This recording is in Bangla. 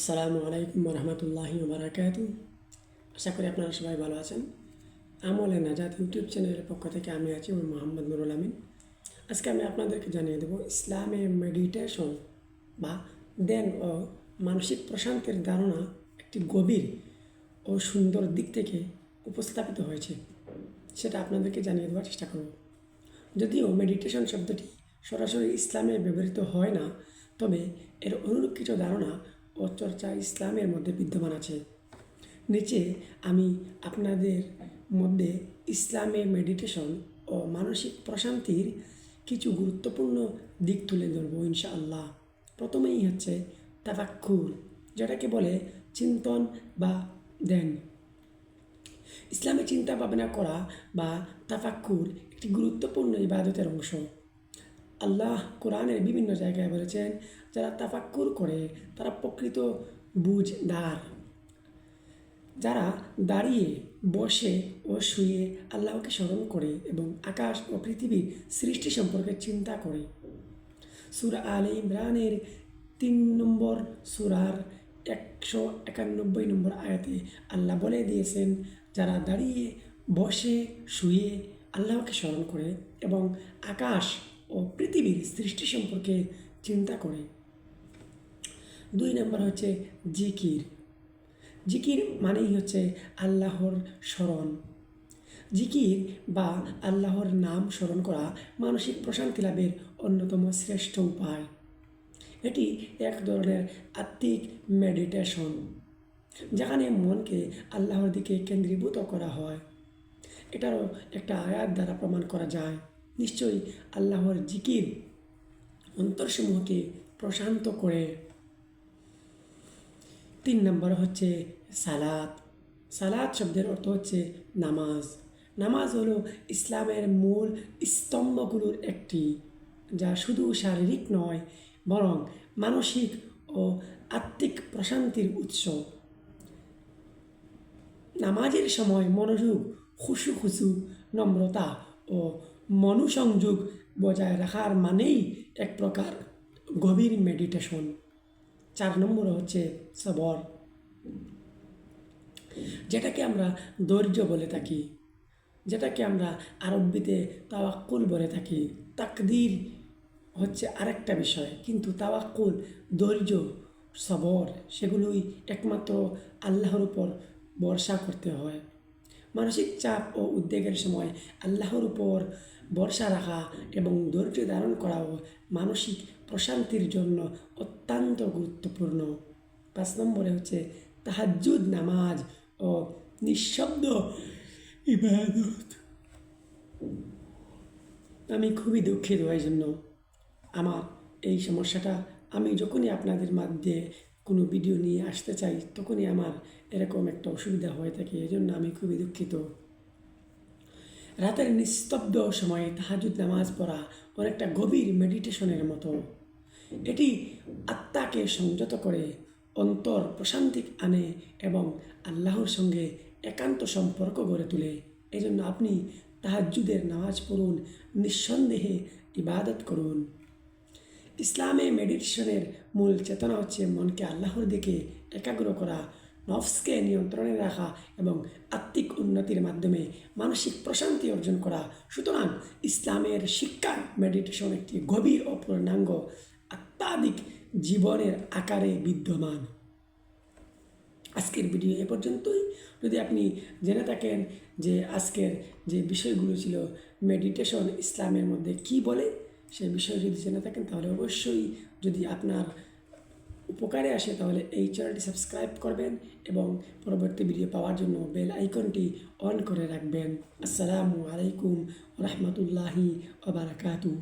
আসসালামু আলাইকুম রহমতুল্লাহি বারাকাত আশা করি আপনারা সবাই ভালো আছেন। আমলে নাজাত ইউটিউব চ্যানেলের পক্ষ থেকে আমি আছি আমি মোহাম্মদ নুরুল আমিন। আজকে আমি আপনাদেরকে জানিয়ে দেবো ইসলামে মেডিটেশন বা দেন ও মানসিক প্রশান্তির ধারণা একটি গভীর ও সুন্দর দিক থেকে উপস্থাপিত হয়েছে। সেটা আপনাদেরকে জানিয়ে দেওয়ার চেষ্টা করব। যদিও মেডিটেশন শব্দটি সরাসরি ইসলামে ব্যবহৃত হয় না, তবে এর অনুরূপ কিছু ধারণা ও ইসলামের মধ্যে বিদ্যমান আছে। নিচে আমি আপনাদের মধ্যে ইসলামে মেডিটেশন ও মানসিক প্রশান্তির কিছু গুরুত্বপূর্ণ দিক তুলে ধরবো ইনশাআল্লাহ। প্রথমেই হচ্ছে তাফাক্কুর যেটাকে বলে চিন্তন বা দেন ইসলামে চিন্তা ভাবনা করা বা তাফাক্কুর একটি গুরুত্বপূর্ণ ইবাদতের অংশ। আল্লাহ কোরআনের বিভিন্ন জায়গায় বলেছেন, যারা তাফাক্কুর করে, তারা প্রকৃত বুঝদার। যারা দাঁড়িয়ে, বসে ও শুয়ে আল্লাহকে স্মরণ করে এবং আকাশ ও পৃথিবীর সৃষ্টি সম্পর্কে চিন্তা করে। সুরা আল ইমরানের তিন নম্বর সুরার একশো একানব্বই নম্বর আয়াতে আল্লাহ বলে দিয়েছেন, যারা দাঁড়িয়ে, বসে, শুয়ে আল্লাহকে স্মরণ করে এবং আকাশ ও পৃথিবীর সৃষ্টি সম্পর্কে চিন্তা করে। দুই নম্বর হচ্ছে জিকির। জিকির মানেই হচ্ছে আল্লাহর স্মরণ। জিকির বা আল্লাহর নাম স্মরণ করা মানসিক প্রশান্তি লাভের অন্যতম শ্রেষ্ঠ উপায়। এটি এক ধরনের আত্মিক মেডিটেশন, যেখানে মনকে আল্লাহর দিকে কেন্দ্রীভূত করা হয়। এটারও একটা আয়াত দ্বারা প্রমাণ করা যায়। নিশ্চয়ই আল্লাহর জিকির অন্তরসমূহকে প্রশান্ত করে। তিন নম্বর হচ্ছে সালাত। সালাত শব্দের অর্থ হচ্ছে নামাজ। নামাজ হলো ইসলামের মূল স্তম্ভগুলোর একটি, যা শুধু শারীরিক নয়, বরং মানসিক ও আত্মিক প্রশান্তির উৎস। নামাজের সময় মনোযোগ খুশু খুশু নম্রতা ও মনুসংযোগ বজায় রাখার মানেই এক প্রকার গভীর মেডিটেশন চার নম্বর হচ্ছে সবর। যেটাকে আমরা ধৈর্য বলে থাকি। যেটাকে আমরা আরব্বিতে তাওয়াক্কুল বলে থাকি। তাকদির হচ্ছে আরেকটা বিষয়, কিন্তু তাওয়াক্কুল, ধৈর্য, সবর, সেগুলোই একমাত্র আল্লাহর উপর ভরসা করতে হয়। মানসিক চাপ ও উদ্বেগের সময় আল্লাহর উপর ভরসা রাখা এবং ধৈর্য ধারণ করাও মানসিক প্রশান্তির জন্য অত্যন্ত গুরুত্বপূর্ণ। পাঁচ নম্বরে হচ্ছে তাহাজুদ নামাজ ও নিঃশব্দ ইবাদত। আমি খুবই দুঃখিত এই জন্য আমার এই সমস্যাটা আমি যখনই আপনাদের মাধ্যমে কোনো ভিডিও নিয়ে আসতে চাই, তখনই আমার এরকম একটা অসুবিধা হয়ে থাকে এই জন্য আমি খুবই দুঃখিত। রাতের নিস্তব্ধ সময়ে তাহাজুদ নামাজ পড়া অনেকটা গভীর মেডিটেশনের মতো। এটি আত্মাকে সংযত করে, অন্তর প্রশান্তি আনে এবং আল্লাহর সঙ্গে একান্ত সম্পর্ক গড়ে তোলে। এই জন্য আপনি তাহাজুদের নামাজ পড়ুন, নিঃসন্দেহে ইবাদত করুন। ইসলামে মেডিটেশনের মূল চেতনা হচ্ছে মনকে আল্লাহর দিকে একাগ্র করা, নফসকে নিয়ন্ত্রণে রাখা এবং আত্মিক উন্নতির মাধ্যমে মানসিক প্রশান্তি অর্জন করা। সুতরাং ইসলামের শিক্ষা মেডিটেশন একটি গভীর ও পূর্ণাঙ্গ আত্মাধিক জীবনের আকারে বিদ্যমান। আজকের ভিডিও এ পর্যন্তই। যদি আপনি জেনে থাকেন যে আজকের যে বিষয়গুলো ছিল, মেডিটেশন ইসলামের মধ্যে কি বলে সেই বিষয়ে যদি জেনে থাকেন, তাহলে অবশ্যই যদি আপনার উপকারে আসে, তাহলে এই চ্যানেলটি সাবস্ক্রাইব করবেন এবং পরবর্তী ভিডিও পাওয়ার জন্য বেল আইকনটি অন করে রাখবেন। আসসালামু আলাইকুম রহমতুল্লাহি ওবরাকাতু